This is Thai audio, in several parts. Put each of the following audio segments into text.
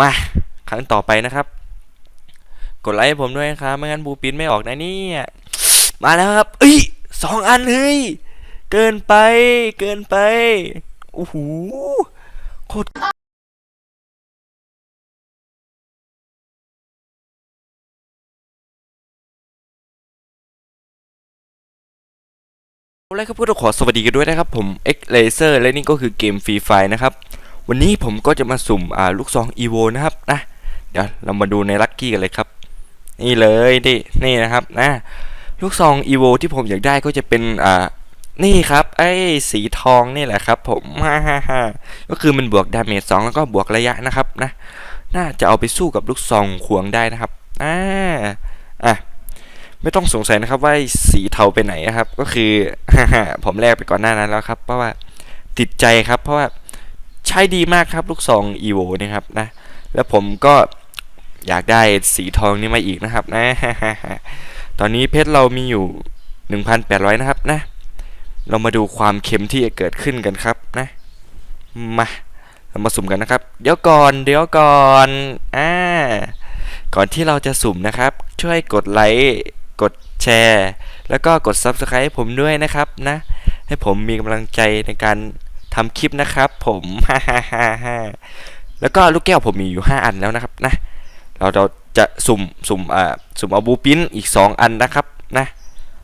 มาครั้งต่อไปนะครับ กดไลค์ให้ผมด้วยนะครับไม่งั้นบูปินไม่ออกนะเนี่ยมาแล้วครับเอ้ยสองอันเฮ้ยเกินไป เกินไปโอ้โหโคตรเอาละครับพวกเราขอสวัสดีกันด้วยนะครับ ผม X Laser และนี่ก็คือเกมฟรีไฟนะครับ วันนี้ผมก็จะมาสุ่มอ่าลูกซอง EVO นะครับนะเดี๋ยวเรามาดูในลัคกี้กันเลยครับ นี่เลยดินี่นะครับนะลูกซอง EVO ที่ผมอยากได้ก็จะเป็นอ่านี่ครับไอ้สีทองนี่แหละครับ ผมฮ่าฮ่าฮ่าก็คือมันบวกดาเมจสองแล้วก็บวกระยะนะครับนะน่าจะเอาไปสู้กับลูกซองควงได้นะครับอ่าอะไม่ต้องสงสัยนะครับว่าสีเทาไปไหนนะครับ ก็คือผมแลกไปก่อนหน้านั้นแล้วครับ เพราะว่าติดใจครับเพราะว่า ใช้ดีมากครับลูกซอง EVO นะครับนะ แล้วผมก็อยากได้สีทองนี่มาอีกนะครับนะ ตอนนี้เพชรเรามีอยู่ 1,800 นะครับนะ เรามาดูความเค็มที่จะเกิดขึ้นกันครับนะ มาเรามาสุ่มกันนะครับ เดี๋ยวก่อน เดี๋ยวก่อน อ่า ก่อนที่เราจะสุ่มนะครับ ช่วยกดไลค์ กดแชร์ แล้วก็กด Subscribe ให้ผมด้วยนะครับนะ ให้ผมมีกำลังใจในการ ทำคลิปนะครับ ผมฮ่าฮ่าฮ่าฮ่าแล้วก็ลูกแก้วผมมีอยู่ 5 อันแล้วนะครับนะ เราเราจะสุ่มสุ่มอ่าสุ่มเอาบูปินอีก 2 อันนะครับนะ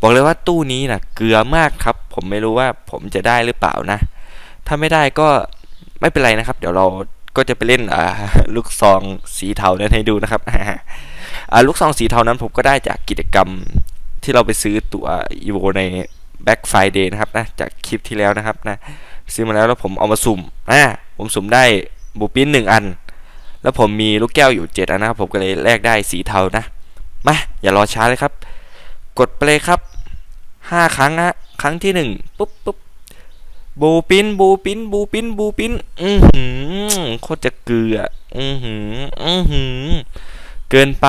บอกเลยว่าตู้นี้นะเกลือมากครับ ผมไม่รู้ว่าผมจะได้หรือเปล่านะ ถ้าไม่ได้ก็ไม่เป็นไรนะครับ เดี๋ยวเราก็จะไปเล่นอ่าลูกซองสีเทานั้นให้ดูนะครับอ่าลูกซองสีเทานั้นผมก็ได้จากกิจกรรมที่เราไปซื้อตัวอีโวใน Black Friday นะครับนะจากคลิปที่แล้วนะครับนะซื้อมาแล้วแล้วผมเอามาสุ่มอ่าผมสุ่มได้บูปินหนึ่งอัน แล้วผมมีลูกแก้วอยู่เจ็ดอันนะครับ ผมก็เลยแลกได้สีเทานะมาอย่ารอช้าเลยครับ กดไปเลยครับห้าครั้งนะครั้งที่หนึ่งปุ๊บปุ๊บบูปิ้นบูปิ้นบูปิ้นบูปิ้นอือหือโคตรจะเกลืออือหืออือหือเกินไป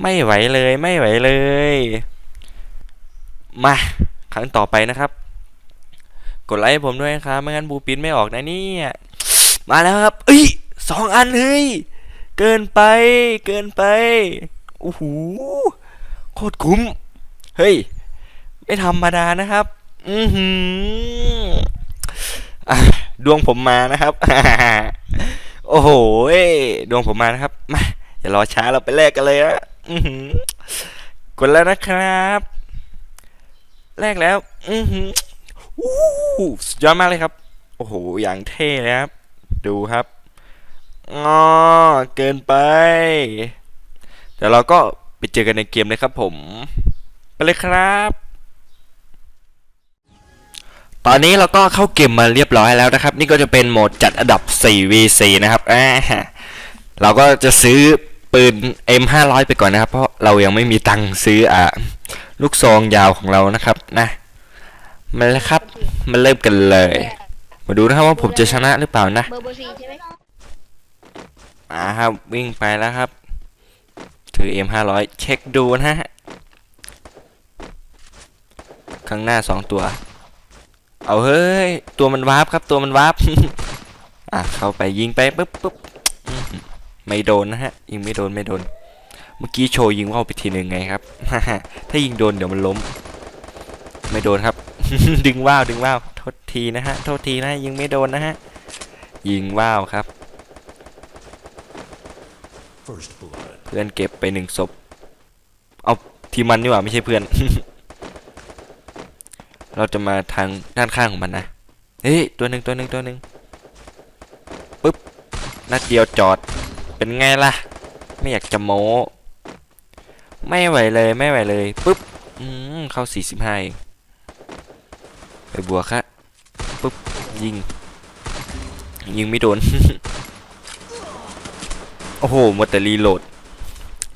ไม่ไหวเลยไม่ไหวเลย มาครั้งต่อไปนะครับ กดไลค์ให้ผมด้วยนะครับไม่งั้นบูปินไม่ออกนะเนี่ยมาแล้วครับเอ้ยสองอันเฮ้ยเกินไป เกินไปโอ้โหโคตรคุ้มเฮ้ยไม่ธรรมดานะครับ อือหือดวงผมมานะครับ โอ้โหดวงผมมานะครับ มาอย่ารอช้าเราไปแลกกันเลยนะอือหือกดแล้วนะครับ แรกแล้ว อือหืออู้หูสุดยอดมากเลยครับ โอ้โห อย่างเท่เลยครับ ดูครับอ๋อเกินไปเดี๋ยวเราก็ไปเจอกันในเกมเลยครับผม ไปเลยครับ ตอนนี้เราก็เข้าเกมมาเรียบร้อยแล้วนะครับ นี่ก็จะเป็นโหมดจัดอันดับ 4vc นะครับอ่าเราก็จะซื้อปืน M500 ไปก่อนนะครับ เพราะเรายังไม่มีตังค์ซื้ออะ ลูกซองยาวของเรานะครับนะมาแล้วครับมาเริ่มกันเลย มาดูนะครับว่าผมจะชนะหรือเปล่านะเบอร์เบอร์สี่ใช่ไหมอ่าครับวิ่งไปแล้วครับ ถือ M500 เช็คดูนะฮะข้างหน้าสองตัว เอาเฮ้ย ตัวมันวาร์ปครับ ตัวมันวาร์ปอะเข้าไปยิงไปปุ๊บปุ๊บอื้อหือไม่โดนนะฮะ ยิงไม่โดนไม่โดนเมื่อกี้โชว์ยิงว่าวไปทีหนึ่งไงครับ ถ้ายิงโดนเดี๋ยวมันล้ม ไม่โดนครับ ดึงว่าวดึงว่าวโทษทีนะฮะ โทษทีนะยิงไม่โดนนะฮะ ยิงว่าวครับ เพื่อนเก็บไปหนึ่งศพ เอาทีมันนี่หว่าไม่ใช่เพื่อน เราจะมาทางด้านข้างของมันนะ เฮ้ยตัวหนึ่งตัวหนึ่งตัวหนึ่งปึ๊บนัดเดียวจอด เป็นไงล่ะ ไม่อยากจะโม้ ไม่ไหวเลยไม่ไหวเลยปึ๊บอืมเข้า45เองไปบวกครับปึ๊บยิง ยิงไม่โดน โอ้โหมดแต่รีโหลด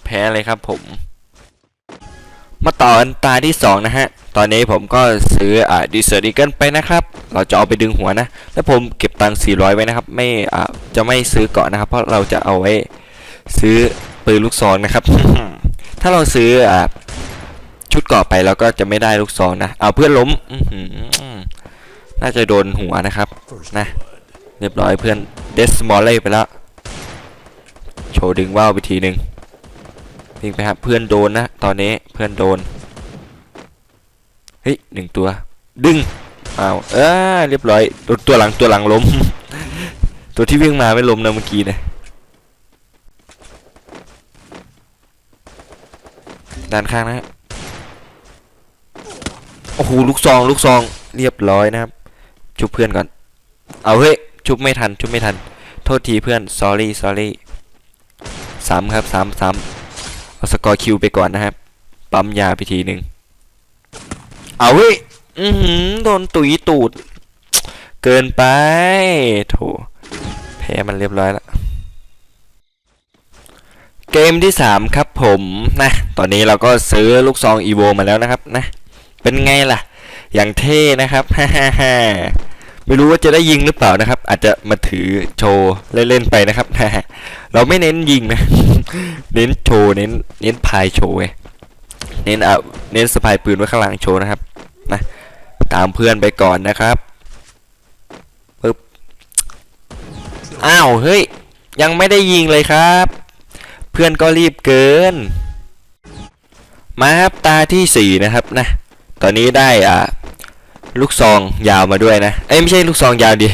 แพ้เลยครับผม มาต่อกันตาที่2นะฮะ ตอนนี้ผมก็ซื้ออ่าดีเซอร์ดีเกิลไปนะครับ เราจะเอาไปดึงหัวนะ แล้วผมเก็บตังค์400 ไว้นะครับ ไม่อ่าจะไม่ซื้อเกาะนะครับ เพราะเราจะเอาไว้ ซื้อปืนลูกซองนะครับ ถ้าเราซื้ออ่าชุดเกาะไปเราก็จะไม่ได้ลูกซองนะ เอาเพื่อนล้มน่าจะโดนหัวนะครับ First Nah. blood. เรียบร้อยเพื่อนเดสมอลเล่ไปแล้ว โชว์ดึงว่าวไปทีหนึ่งวิ่งไปครับเพื่อนโดนนะ ตอนนี้เพื่อนโดน เฮ้ยหนึ่งตัว ดึงอ้าเออเรียบร้อยตัวตัวหลังตัวหลังล้ม ตัวที่วิ่งมาไม่ล้มนะเมื่อกี้นะ ด้านข้างนะฮะโอ้โหลูกซองลูกซองเรียบร้อยนะครับ ชุบเพื่อนก่อน เอาเฮ้ยชุบไม่ทัน ชุบไม่ทัน โทษทีเพื่อน sorry sorry สามครับสามสามเอาสกอร์คิวไปก่อนนะครับ ปั๊มยาไปทีหนึ่งเอาเฮ้ยอือหือโดนตุยตูด เกินไปโถแพ้มันเรียบร้อยแล้วเกมที่3ครับ ผมนะตอนนี้เราก็ซื้อลูกซองอีโวมาแล้วนะครับนะเป็นไงล่ะ อย่างเท่นะครับฮ่าฮ่าฮ่าไม่รู้ว่าจะได้ยิงหรือเปล่านะครับ อาจจะมาถือโชว์เล่นๆไปนะครับเราไม่เน้นยิงนะ เน้นโชว์เน้นเน้นพายโชว์เน้นอะเน้นสะพายปืนไว้ข้างหลังโชว์นะครับนะตามเพื่อนไปก่อนนะครับปึ๊บอ้าวเฮ้ยยังไม่ได้ยิงเลยครับ เพื่อนก็รีบเกิน มาครับตาที่สี่นะครับนะ ตอนนี้ได้อ่าลูกซองยาวมาด้วยนะ เอ้ยไม่ใช่ลูกซองยาวดิ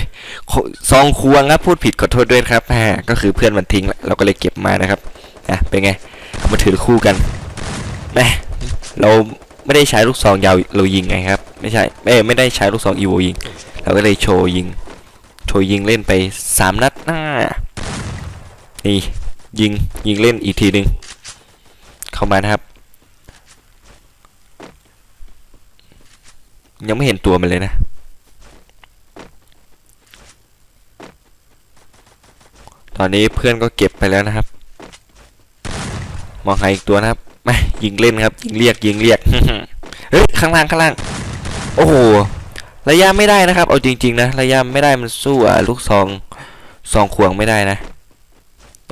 ซองควงครับพูดผิดขอโทษด้วยครับแหมก็คือเพื่อนมันทิ้งแล้วเราก็เลยเก็บมานะครับนะเป็นไงเอามาถือคู่กันนะเราไม่ได้ใช้ลูกซองยาวเรายิงไงครับ ไม่ใช่เอ้ยไม่ได้ใช้ลูกซองอีโวยิง เราก็เลยโชว์ยิง โชว์ยิงเล่นไปสามนัดหน้า นี่ ยิงยิงเล่นอีกทีหนึ่งเข้ามานะครับ ยังไม่เห็นตัวมันเลยนะ ตอนนี้เพื่อนก็เก็บไปแล้วนะครับ มองหาอีกตัวนะครับไม่ยิงเล่นครับยิงเรียกยิงเรียกเฮ้ยข้างล่างข้างล่าง โอ้โหระยะไม่ได้นะครับ เอาจริง ๆ นะ ระยะไม่ได้มันสู้อะลูกซองซองควงไม่ได้นะ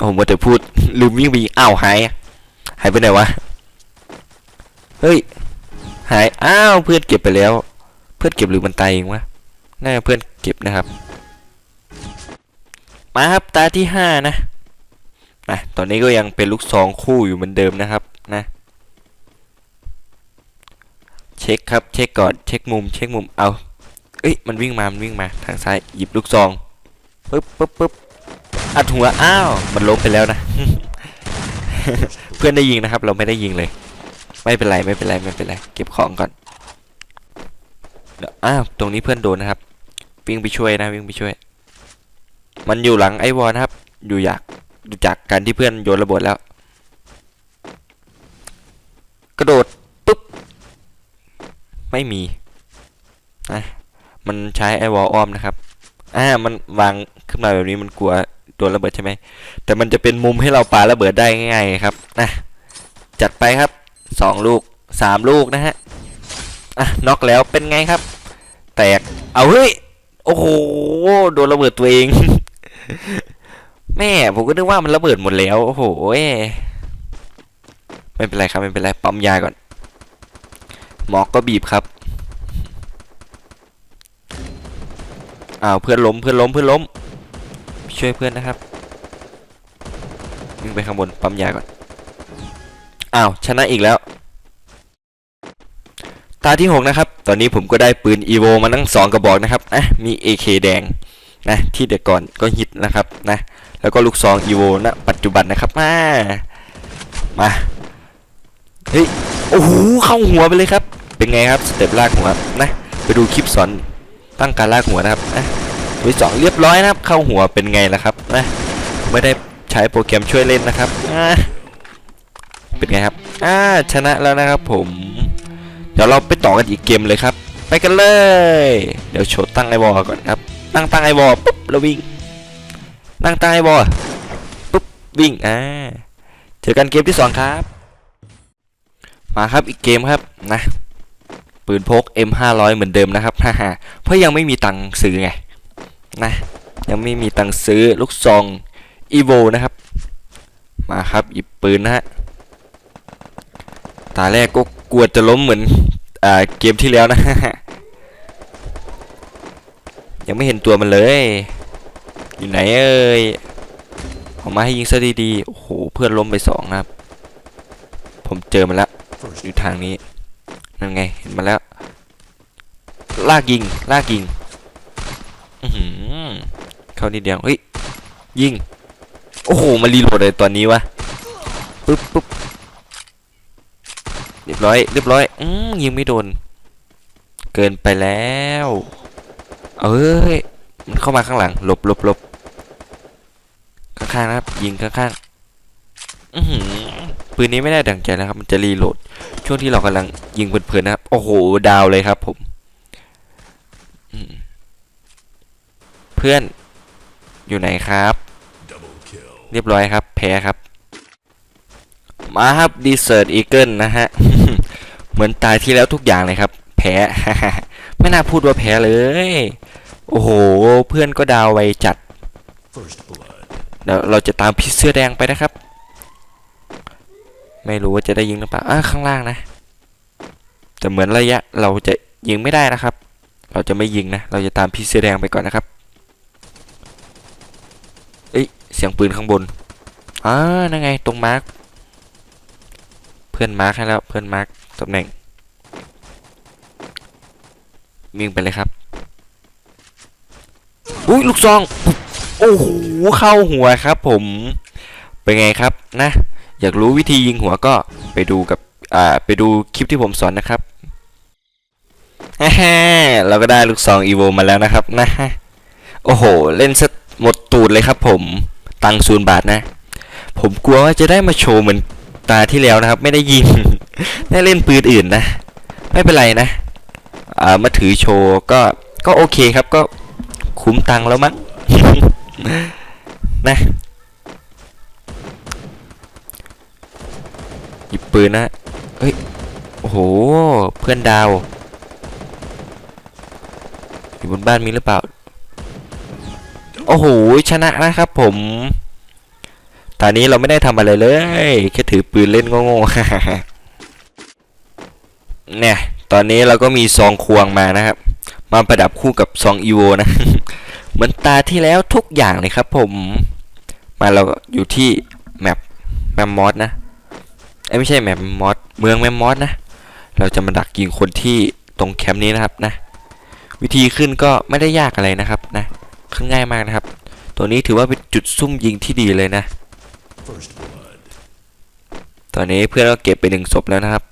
โอ้โหมัวแต่พูดลืมวิ่งไปอ้าวหายหายไปไหนวะ เฮ้ย หาย อ้าวเพื่อนเก็บไปแล้ว เพื่อนเก็บหรือมันตายเองวะ น่าจะเพื่อนเก็บนะครับ มาครับตาที่ห้านะ นะ ตอนนี้ก็ยังเป็นลูกซองคู่อยู่เหมือนเดิมนะครับ นะ เช็คครับ เช็คก่อน เช็คมุม เช็คมุม เอา เอ้ย มันวิ่งมา มันวิ่งมา ทางซ้าย หยิบลูกซอง ปึ๊บปึ๊บปึ๊บ อัดหัวอ้าวมันล้มไปแล้วนะ เพื่อนได้ยิงนะครับ เราไม่ได้ยิงเลย ไม่เป็นไรไม่เป็นไรไม่เป็นไรเก็บของก่อนเดี๋ยวอ้าวตรงนี้เพื่อนโดนนะครับ วิ่งไปช่วยนะวิ่งไปช่วย มันอยู่หลังไอวอลนะครับ อยู่อยากดูจากการที่เพื่อนโยนระเบิดแล้ว กระโดดปุ๊บไม่มีนะมันใช้ไอวอลอ้อมนะครับอ่ามันวางขึ้นมาแบบนี้มันกลัว โดนระเบิดใช่ไหมแต่มันจะเป็นมุมให้เราปาระเบิดได้ง่ายๆครับนะจัดไปครับสองลูกสามลูกนะฮะอะน็อกแล้วเป็นไงครับ แตกเอาเฮ้ยโอ้โหโดนระเบิดตัวเอง แม่ผมก็นึกว่ามันระเบิดหมดแล้วโอ้โหไม่เป็นไรครับไม่เป็นไรปั๊มยาก่อน หมอกก็บีบครับอ้าวเพื่อนล้มเพื่อนล้มเพื่อนล้ม ช่วยเพื่อนนะครับวิ่งไปข้างบนปั๊มยาก่อน อ้าว ชนะอีกแล้ว ตาที่ 6 นะครับ ตอนนี้ผมก็ได้ปืน EVO มาทั้ง 2 กระบอกนะครับนะมี AK แดงนะที่เด็กก่อนก็ฮิตนะครับนะแล้วก็ลูกซอง EVO ณปัจจุบันนะครับมามาเฮ้ยโอ้โหเข้าหัวไปเลยครับ เป็นไงครับสเต็ปลากหัวนะไปดูคลิปสอนตั้งการลากหัวนะครับนะ วที่สองเรียบร้อยนะครับเข้าหัวเป็นไงล่ะครับนะไม่ได้ใช้โปรแกรมช่วยเล่นนะครับอ่าเป็นไงครับอ่าชนะแล้วนะครับผม เดี๋ยวเราไปต่อกันอีกเกมเลยครับ ไปกันเลย เดี๋ยวโชว์ตั้งไอวอลก่อนครับตั้งตั้งไอวอลปุ๊บแล้ววิ่งตั้งตั้งไอวอลปุ๊บวิ่งอ่าเจอกันเกมที่สองครับ มาครับอีกเกมครับนะปืนพก M500 เหมือนเดิมนะครับฮ่าฮ่าเพราะยังไม่มีตังค์ซื้อไง นะยังไม่มีตังซื้อลูกซอง EVO นะครับ มาครับหยิบปืนนะฮะตาแรกก็กลัวจะล้มเหมือนอ่าเกมที่แล้วนะยังไม่เห็นตัวมันเลย อยู่ไหนเอ่ยออกมาให้ยิงซะดีๆโอ้โหเพื่อนล้มไปสองนะครับ ผมเจอมันแล้วอยู่ทางนี้นั่นไงเห็นมาแล้ว ลากยิงลากยิง เข้านิดเดียวเฮ้ยยิงโอ้โหมารีโหลดเลยตอนนี้วะปึ๊บปึ๊บเรียบร้อยเรียบร้อยอืมยิงไม่โดน เกินไปแล้วเอ้ยมันเข้ามาข้างหลังหลบหลบหลบข้างๆนะครับ ยิงข้างๆอือหือปืนนี้ไม่ได้ดังใจแล้วครับ มันจะรีโหลด ช่วงที่เรากำลังยิงเพลินๆนะครับ โอ้โห ดาวเลยครับผมเพื่อน อยู่ไหนครับ เรียบร้อยครับ แพ้ครับ มาครับดีเซอร์อีเกิลนะฮะ เหมือนตายที่แล้วทุกอย่างเลยครับ แพ้ ไม่น่าพูดว่าแพ้เลย โอ้โห เพื่อนก็ดาวไวจัด First blood. เดี๋ยวเราจะตามพี่เสื้อแดงไปนะครับ ไม่รู้ว่าจะได้ยิงหรือเปล่าอ่าข้างล่างนะ แต่เหมือนระยะเราจะยิงไม่ได้นะครับ เราจะไม่ยิงนะ เราจะตามพี่เสื้อแดงไปก่อนนะครับ เสียงปืนข้างบนอ่านั่นไง ตรงมาร์คเพื่อนมาร์คให้แล้ว เพื่อนมาร์คตำแหน่งวิ่งไปเลยครับ อุ้ยลูกซอง โอ้โห เข้าหัวครับผม เป็นไงครับนะ อยากรู้วิธียิงหัวก็ไปดูกับ อ่า ไปดูคลิปที่ผมสอนนะครับฮ่าเราก็ได้ลูกซองอีโวมาแล้วนะครับนะ โอ้โห เล่นซะหมดตูดเลยครับผม ตังค์ศูนย์บาทนะ ผมกลัวว่าจะได้มาโชว์เหมือนตาที่แล้วนะครับ ไม่ได้ยิงได้เล่นปืนอื่นนะ ไม่เป็นไรนะอ่ามาถือโชว์ก็ก็โอเคครับก็คุ้มตังค์แล้วมั้งนะหยิบปืนนะเฮ้ยโอ้โห เพื่อนดาว อยู่บนบ้านมีหรือเปล่า โอ้โหชนะนะครับผมตอนนี้เราไม่ได้ทำอะไรเลยแค่ถือปืนเล่นโง่ๆเนี่ย ตอนนี้เราก็มีซองควงมานะครับ มาประดับคู่กับซองอีโวนะ เหมือนตาที่แล้วทุกอย่างเลยครับผม มาเราอยู่ที่แมปแมมมอสนะเอ้ไม่ใช่แมปแมมมอสเมืองแมมมอสนะ เราจะมาดักยิงคนที่ตรงแคมป์นี้นะครับนะ วิธีขึ้นก็ไม่ได้ยากอะไรนะครับนะ ขึ้นง่ายมากนะครับ ตัวนี้ถือว่าเป็นจุดซุ่มยิงที่ดีเลยนะ ตอนนี้เพื่อนก็เก็บไปหนึ่งศพแล้วนะครับ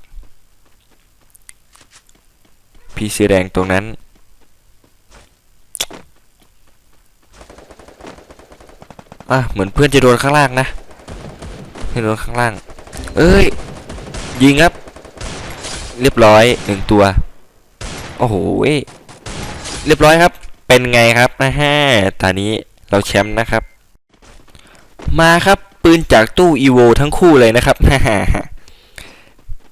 พี่สีแดงตรงนั้น อะ เหมือนเพื่อนจะโดนข้างล่างนะเพื่อนโดนข้างล่าง เอ้ย ยิงครับ เรียบร้อยหนึ่งตัว โอ้โห เรียบร้อยครับ เป็นไงครับนะฮะตอนนี้เราแชมป์นะครับ มาครับปืนจากตู้อีโวทั้งคู่เลยนะครับ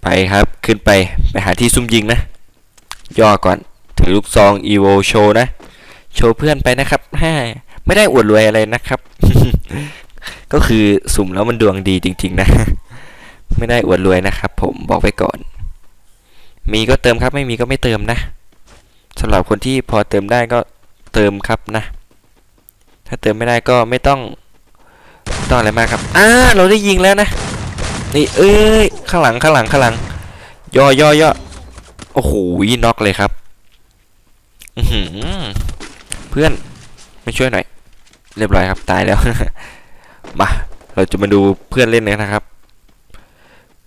ไปครับขึ้นไปไปหาที่ซุ่มยิงนะ ย่อก่อนถือลูกซองอีโวโชว์นะ โชว์เพื่อนไปนะครับฮ่าไม่ได้อวดรวยอะไรนะครับ ก็คือสุ่มแล้วมันดวงดีจริง ๆ นะ ไม่ได้อวดรวยนะครับ ผมบอกไปก่อน มีก็เติมครับไม่มีก็ไม่เติมนะสำหรับคนที่พอเติมได้ก็ เติมครับนะ ถ้าเติมไม่ได้ก็ไม่ต้องต้องอะไรมากครับอ่าเราได้ยิงแล้วนะนี่เอ้ยข้างหลังข้างหลังข้างหลังย่อย่อย่อโอ้โหน็อกเลยครับอืเพื่อนไมาช่วยหน่อย เรียบร้อยครับตายแล้วมาเราจะมาดูเพื่อนเล่นกันนะครับ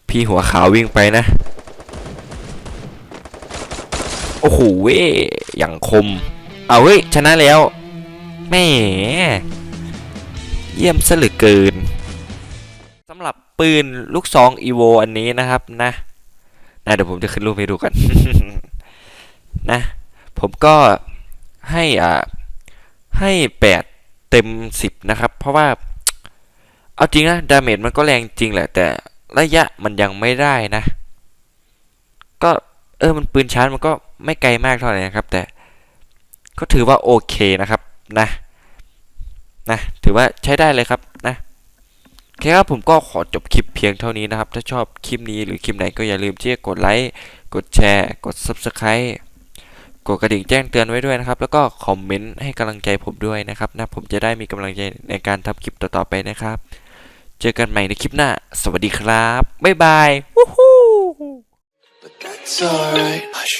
พี่หัวขาววิ่งไปนะโอ้โหเว้ยอย่างคม เอาเว้ยชนะแล้วแหม่เยี่ยมซะเหลือเกินสำหรับปืนลูกซองอีโวอันนี้นะครับนะนะเดี๋ยวผมจะขึ้นรูปให้ดูกัน นะ ผมก็ให้อ่าให้แปดเต็มสิบนะครับ เพราะว่า เอาจริงนะดาเมจมันก็แรงจริงแหละ แต่ระยะมันยังไม่ได้นะ ก็เออมันปืนชาร์จมันก็ไม่ไกลมากเท่าไหร่นะครับ แต่ ก็ถือว่าโอเคนะครับนะนะถือว่าใช้ได้เลยครับนะโอเคครับผมก็ขอจบคลิปเพียงเท่านี้นะครับ ถ้าชอบคลิปนี้หรือคลิปไหนก็อย่าลืมที่จะกดไลค์กดแชร์ กด Subscribe กดกระดิ่งแจ้งเตือนไว้ด้วยนะครับ แล้วก็คอมเมนต์ให้กำลังใจผมด้วยนะครับนะผมจะได้มีกำลังใจในการทำคลิปต่อๆไปนะครับ เจอกันใหม่ในคลิปหน้า สวัสดีครับ บ๊ายบายวู้ฮู้ But that's alright. Hush.